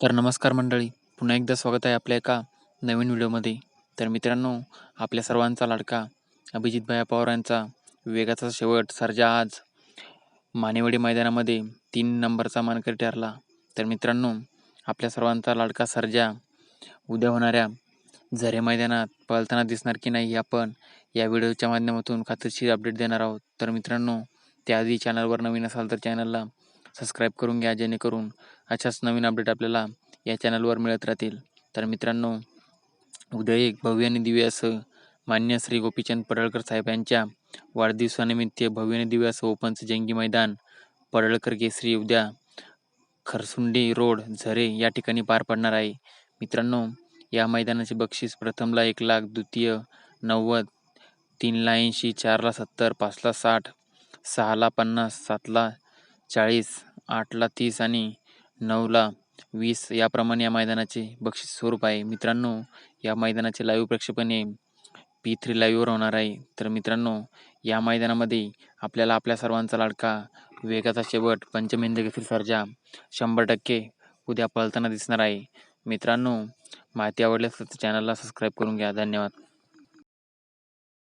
तर नमस्कार मंडळी पुन्हा एकदा स्वागत आहे आपल्या एका नवीन व्हिडिओमध्ये. तर मित्रांनो आपल्या सर्वांचा लाडका अभिजित भया पवार यांचा विवेकाचा शेवट सर्जा आज मानेवाडी मैदानामध्ये तीन नंबरचा मानकरी ठरला. तर मित्रांनो आपल्या सर्वांचा लाडका सर्जा उद्या होणाऱ्या झरे मैदानात पळताना दिसणार की नाही हे आपण या व्हिडिओच्या माध्यमातून खात्रीशीर अपडेट देणार आहोत. तर मित्रांनो त्याआधी चॅनलवर नवीन असाल तर चॅनलला सबस्क्राईब करून घ्या जेणेकरून अशाच नवीन अपडेट आपल्याला या चॅनलवर मिळत राहतील. तर मित्रांनो उद्या एक भव्य आणि दिव्य असं मान्य श्री गोपीचंद पडळकर साहेब यांच्या वाढदिवसानिमित्त भव्य आणि दिव्य असं ओपनचं जंगी मैदान पडळकर केसरी उद्या खरसुंडी रोड झरे या ठिकाणी पार पडणार आहे. मित्रांनो या मैदानाचे बक्षीस प्रथमला एक लाख द्वितीय नव्वद तीनला ऐंशी चारला सत्तर पाचला साठ सहाला पन्नास सातला चाळीस आठला तीस आणि नऊला वीस याप्रमाणे या मैदानाचे बक्षीस स्वरूप आहे. मित्रांनो या मैदानाचे लाईव्ह प्रक्षेपण हे पी थ्री लाईव्हवर होणार आहे. तर मित्रांनो या मैदानामध्ये आपल्याला आपल्या सर्वांचा लाडका वेगाचा शेवट पंचमेंद्र सर्जा शंभर टक्के उद्या पळताना दिसणार आहे. मित्रांनो माहिती आवडल्यास चॅनलला सबस्क्राईब करून घ्या. धन्यवाद.